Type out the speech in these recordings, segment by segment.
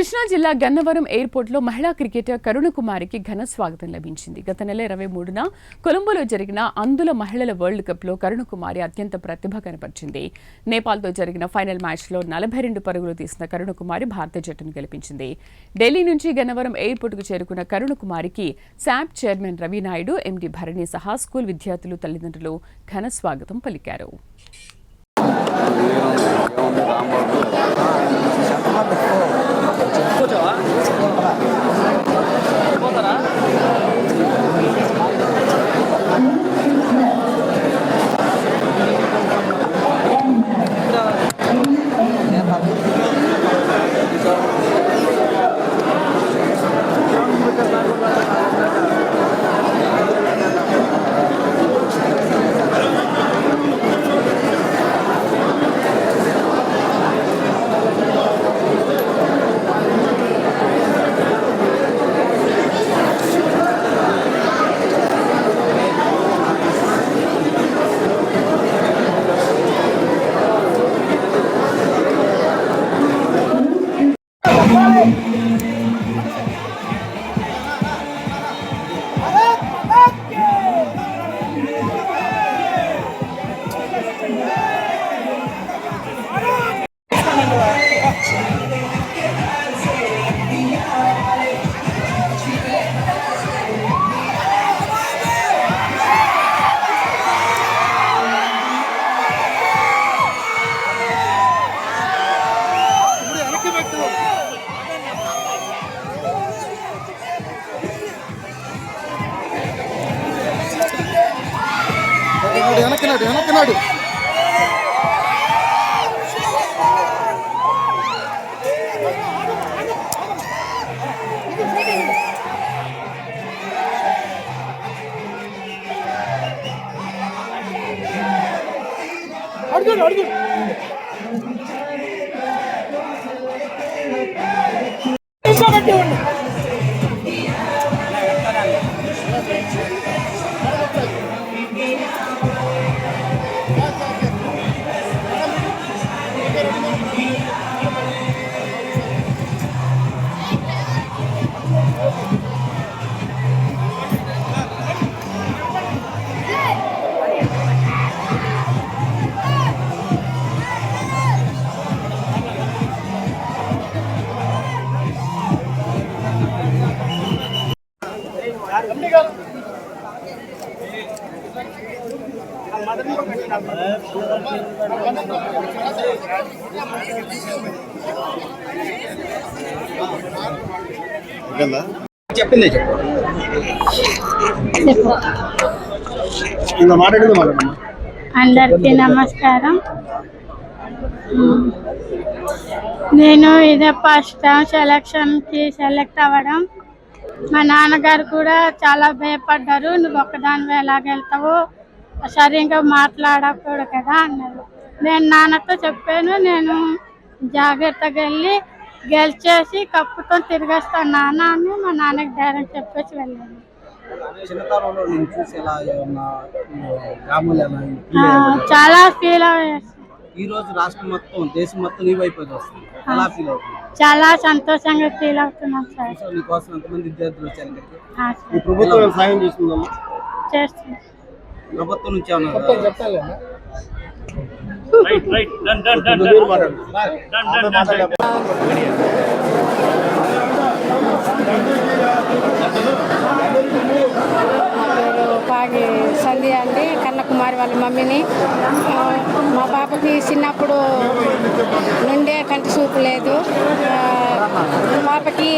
కృష్ణా జిల్లా గన్నవరం ఎయిర్పోర్ట్లో మహిళా క్రికెటర్ కరుణకుమారికి ఘన స్వాగతం లభించింది. గత నెల ఇరవై మూడున కొలంబోలో జరిగిన అందుల మహిళల వరల్డ్ కప్లో కరుణకుమారి అత్యంత ప్రతిభ కనపరిచింది. నేపాల్తో జరిగిన ఫైనల్ మ్యాచ్లో నలభై రెండు పరుగులు తీసిన కరుణకుమారి భారత జట్టును గెలిపించింది. ఢిల్లీ నుంచి గన్నవరం ఎయిర్పోర్టుకు చేరుకున్న కరుణకుమారికి శాప్ చైర్మన్ రవి నాయుడు ఎండి భరణి సహా స్కూల్ విద్యార్థులు తల్లిదండ్రులు ఘన స్వాగతం పలికారు. நடு எனக்கு நடு அடுத்து அடுத்து చెప్పింది చెప్పు. ఇంకా మాట్లాడేది మాట్లాడమ్మా అందరికీ నమస్కారం. నేను ఇదే ఫస్ట్ టైం సెలక్షన్కి సెలెక్ట్ అవ్వడం. మా నాన్నగారు కూడా చాలా భయపడ్డారు. నువ్వు ఒక్కదానివే ఎలాగెళ్తావు సరిగ్గా మాట్లాడకూడదు కదా అన్నారు నేను నాన్నతో చెప్పాను నేను జాగ్రత్తగా వెళ్ళి గెలిచేసి కప్పుతో తిరిగేస్తాను నాన్న అని మా నాన్నకి ధైర్యం చెప్పేసి వెళ్ళాను. చాలా ఫీల్ అయ్యాను ఈ రోజు రాష్ట్రం మొత్తం దేశం మొత్తం నీ వైపు వస్తుంది ఎలా ఫీల్ అవుతుంది? చాలా సంతోషంగా ఫీల్ అవుతున్నాం సార్. సో నీకోసం ఎంతమంది విద్యార్థులు వచ్చారు ఇక్కడికి? ఆ, ఈ ప్రభుత్వం సాయం చేస్తుందమ్మా చేస్తున్నాం ప్రభుత్వం నుంచి పాగి సంధ్య అండి కన్నకుమారి వాళ్ళ మమ్మీని. మా పాపకి చిన్నప్పుడు నుండే కంటి చూపు లేదు. పాపకి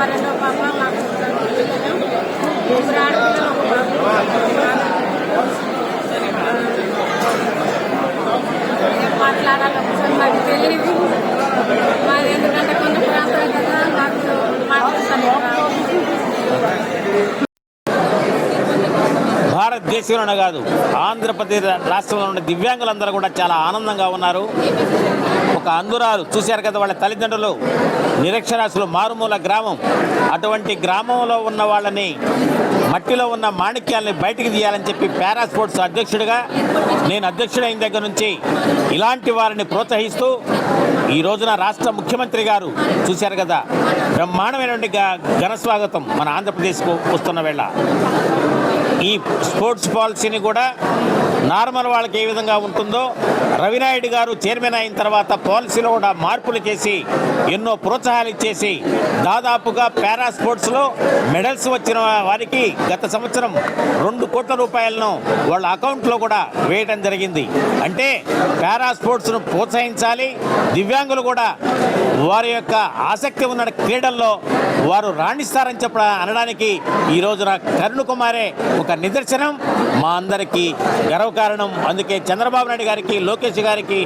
పాప మాకు మాట్లాడాలి ఒకసారి మాకు తెలియదు మాది ఎందుకంటే కొన్ని ప్రాంతాలు కదా. భారతదేశంలోనే కాదు ఆంధ్రప్రదేశ్ రాష్ట్రంలో ఉన్న దివ్యాంగులందరూ కూడా చాలా ఆనందంగా ఉన్నారు. ఒక అందురాలు చూశారు కదా వాళ్ళ తల్లిదండ్రులు? నిరక్షరాస్యులు మారుమూల గ్రామం. అటువంటి గ్రామంలో ఉన్న వాళ్ళని మట్టిలో ఉన్న మాణిక్యాలని బయటికి తీయాలని చెప్పి పారా స్పోర్ట్స్ అధ్యక్షుడిగా నేను అధ్యక్షుడైన దగ్గర నుంచి ఇలాంటి వారిని ప్రోత్సహిస్తూ ఈ రోజున రాష్ట్ర ముఖ్యమంత్రి గారు చూశారు కదా బ్రహ్మాండమైనటువంటి గ- ఘన స్వాగతం మన ఆంధ్రప్రదేశ్కు వస్తున్న వేళ. ఈ స్పోర్ట్స్ పాలసీని కూడా నార్మల్ వాళ్ళకి ఏ విధంగా ఉంటుందో రవినాయుడు గారు చైర్మన్ అయిన తర్వాత పాలసీలో కూడా మార్పులు చేసి ఎన్నో ప్రోత్సాహాలు ఇచ్చేసి దాదాపుగా పారా స్పోర్ట్స్లో మెడల్స్ వచ్చిన వారికి గత సంవత్సరం రెండు కోట్ల రూపాయలను వాళ్ళ అకౌంట్లో కూడా వేయడం జరిగింది. అంటే పారా స్పోర్ట్స్ను ప్రోత్సహించాలి దివ్యాంగులు కూడా వారి యొక్క ఆసక్తి ఉన్న క్రీడల్లో వారు రాణిస్తారని చెప్ప అనడానికి ఈ రోజున కరుణ్ కుమారే ఒక నిదర్శనం. మా అందరికీ గర్వకారణం అందుకే చంద్రబాబు నాయుడు గారికి లోకేష్ గారికి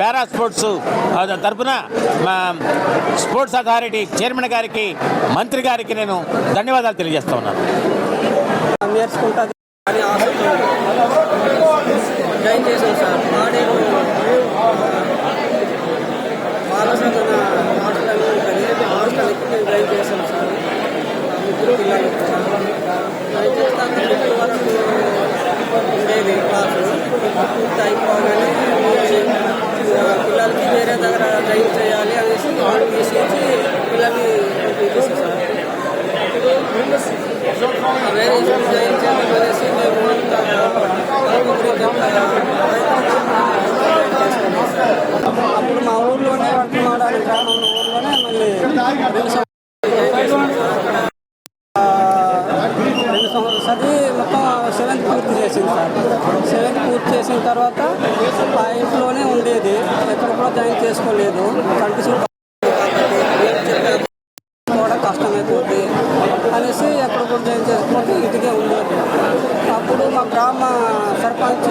పారా స్పోర్ట్స్ తరపున మా స్పోర్ట్స్ అథారిటీ చైర్మన్ గారికి మంత్రి గారికి నేను ధన్యవాదాలు తెలియజేస్తా ఉన్నాను. జాయిన్ చేశాను sir. Maderu Balasadana hostel join చేశాం సార్ ఆ ముగ్గురు పిల్లలు జాయిన్ చేస్తాక ఫిఫ్త్ వరకు ఉండేది క్లాసు ఫిఫ్త్ పూర్తి అయిపోగానే వచ్చి ఆ, పిల్లలకి వేరే దగ్గర జాయిన్ చేయాలి అనేసి వాళ్ళు తీసేసి పిల్లల్ని పంపించేసి సార్ వేరే జాయిన్ చేద్దాం అనేసి మేము అప్పుడు మా ఊర్లోనే వర్తమానాలు గ్రామంలో ఊర్లోనే మళ్ళీ రెండు సంవత్సరాలు ఆ, రెండు సంవత్సరాలు చదివి మొత్తం సెవెంత్ పూర్తి చేసింది సార్ సెవెంత్ పూర్తి చేసిన తర్వాత ఆ ఇంట్లోనే ఉండేది ఎక్కడ చేసుకోలేదు కంటిన్యూ కూడా కష్టమైపోద్ది అనేసి ఎక్కడ కూడా జాయిన్ చేసుకోకపోతే ఇటుకే ఉండేది. అప్పుడు మా గ్రామ సర్పంచ్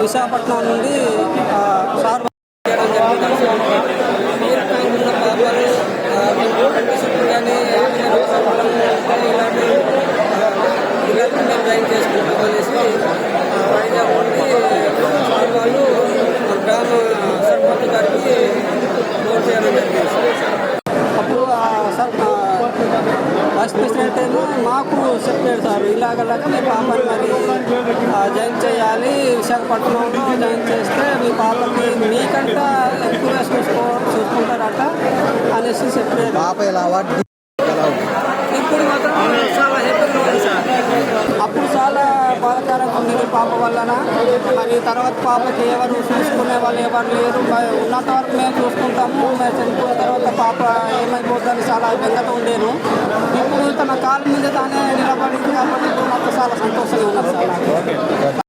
విశాఖపట్నం నుండి సార్ చేయడం జరిగింది మీరు కాకుండా పాపాలు కండిషన్ కానీ ఇలాంటి ఇలాంటి మేము జాయిన్ చేసుకుంటాం అనేసి ఆ, వైజాగ్ నుండి సార్ వాళ్ళు మా గ్రామ సర్పంచ్ గారికి ఫోన్ చేయడం జరిగింది అప్పుడు ఆ సార్ ఆ వైస్ ప్రెసిడెంట్ ఏమో మాకు చెప్పాడు సార్ ఇలాగలాగా మీ పాపని మరి ఆ, జాయిన్ చేయాలి. విశాఖపట్నంలో జాయిన్ చేస్తే మీ పాపకి మీకంట ఎక్కువ చూసుకో చూసుకుంటారట అనేసి వాటి ఇప్పుడు మాత్రం చాలా హ్యాపీగా ఉంది సార్. అప్పుడు చాలా బాధాకరంగా ఉండేది పాప వలన మరి తర్వాత పాపకి ఎవరు చూసుకునే వాళ్ళు ఎవరు లేరు. ఉన్నంత వరకు మేము చూసుకుంటాము. మేము చనిపోయిన తర్వాత పాప చాలా బెంగతో ఉండేను ఇప్పుడు తన కాళ్ళ మీద తానే నిలబడింది కాబట్టి నాకు చాలా సంతోషంగా ఉన్నది సార్ నాకు.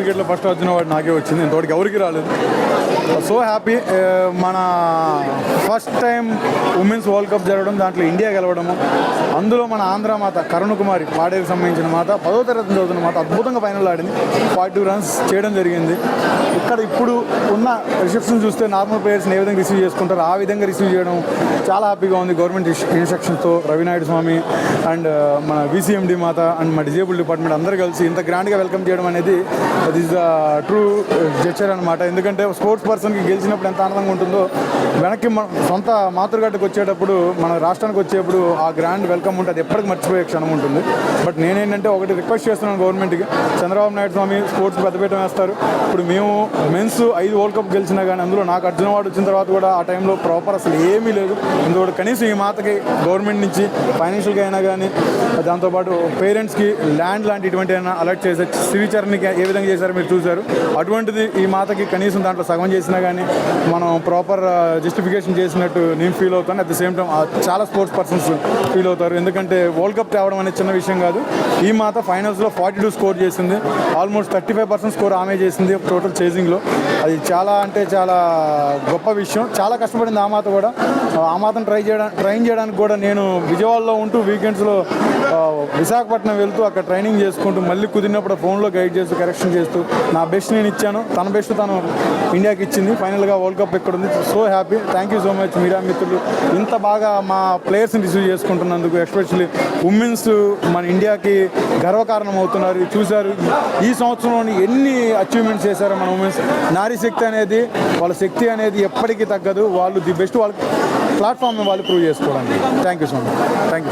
క్రికెట్లో ఫస్ట్ వచ్చిన వాడు నాకే వచ్చింది. ఇంతవరకు ఎవరికి రాలేదు. సో హ్యాపీ మన first time women's world cup జరగడం దాంట్లో ఇండియా గెలవడము అందులో మన ఆంధ్ర మాత కరుణ్ కుమారి పాడేకి సంబంధించిన మాత పదో తరగతి చదువుతున్న మాత అద్భుతంగా ఫైనల్ ఆడింది. ఫార్టీ టూ రన్స్ చేయడం జరిగింది. ఇక్కడ ఇప్పుడు ఉన్న రిసెప్షన్ చూస్తే నార్మల్ ప్లేయర్స్ని ఏ విధంగా రిసీవ్ చేసుకుంటారో ఆ విధంగా రిసీవ్ చేయడం చాలా హ్యాపీగా ఉంది. గవర్నమెంట్ ఇన్స్ట్రక్షన్స్తో రవినాయుడు స్వామి అండ్ మన విసిఎండి మాత అండ్ మా డిజేబుల్ డిపార్ట్మెంట్ అందరూ కలిసి ఇంత గ్రాండ్గా వెల్కమ్ చేయడం అనేది అది ఇస్ ద ట్రూ జెచ్చర్ అనమాట ఎందుకంటే స్పోర్ట్స్ పర్సన్కి గెలిచినప్పుడు ఎంత ఆనందంగా ఉంటుందో వెనక్కి మన సొంత మాతృగడ్డకు వచ్చేటప్పుడు మన రాష్ట్రానికి వచ్చేప్పుడు ఆ గ్రాండ్ వెల్కమ్ ఉంటుంది అది ఎప్పటికి మర్చిపోయే క్షణం ఉంటుంది. బట్ నేనేంటంటే ఒకటి రిక్వెస్ట్ చేస్తున్నాను గవర్నమెంట్కి చంద్రబాబు నాయుడు స్వామి స్పోర్ట్స్ పెద్దపీట వేస్తారు. ఇప్పుడు మేము మెన్స్ ఐదు వరల్డ్ కప్ గెలిచినా కానీ అందులో నాకు అర్జున వాడు వచ్చిన తర్వాత కూడా ఆ టైంలో ప్రాపర్ అసలు ఏమీ లేదు. ఎందుకంటే కనీసం ఈ మాతకి గవర్నమెంట్ నుంచి ఫైనాన్షియల్గా అయినా కానీ దాంతోపాటు పేరెంట్స్కి ల్యాండ్ లాంటి ఇటువంటి అయినా అలర్ట్ చేసే శ్రీచరణ్కి ఏ విధంగా చేశారు మీరు చూశారు. అటువంటిది ఈ మాతకి కనీసం దాంట్లో సగం చేసినా కానీ మనం ప్రాపర్ జస్టిఫికేషన్ చేసినట్టు నేను ఫీల్ అవుతాను. అట్ ద సేమ్ టైం చాలా స్పోర్ట్స్ పర్సన్స్ ఫీల్ అవుతారు. ఎందుకంటే వరల్డ్ కప్ తేవడం అనేది చిన్న విషయం కాదు. ఈ మాత ఫైనల్స్లో ఫార్టీ టూ స్కోర్ చేసింది. Almost thirty five percent score ఆమె చేసింది టోటల్ చేసింగ్లో అది చాలా అంటే చాలా గొప్ప విషయం. చాలా కష్టపడింది ఆ మాత కూడా. ఆ మాతను ట్రై చేయడానికి ట్రైన్ చేయడానికి కూడా నేను విజయవాడలో ఉంటూ వీకెండ్స్లో విశాఖపట్నం వెళ్తూ అక్కడ ట్రైనింగ్ చేసుకుంటూ మళ్ళీ కుదిరినప్పుడు ఫోన్లో గైడ్ చేస్తూ కరెక్షన్ చేస్తూ నా బెస్ట్ నేను ఇచ్చాను. తన బెస్ట్ తను ఇండియాకి ఇచ్చింది. ఫైనల్గా వరల్డ్ కప్ ఇక్కడ ఉంది so happy thank you so much media మిత్రులు. ఇంత బాగా మా ప్లేయర్స్ని రిసీవ్ చేసుకుంటున్నందుకు ఎస్పెషల్లీ ఉమెన్స్ మన ఇండియాకి గర్వకారణం అవుతున్నారు. చూశారు. ఈ సంవత్సరంలోని ఎన్ని అచీవ్మెంట్స్ చేశారో మన ఉమెన్స్ నారీ శక్తి అనేది వాళ్ళ శక్తి అనేది ఎప్పటికీ తగ్గదు. వాళ్ళు ది బెస్ట్ వాళ్ళ ప్లాట్ఫామ్ వాళ్ళు ప్రూవ్ చేసుకోవడానికి. Thank you so much thank you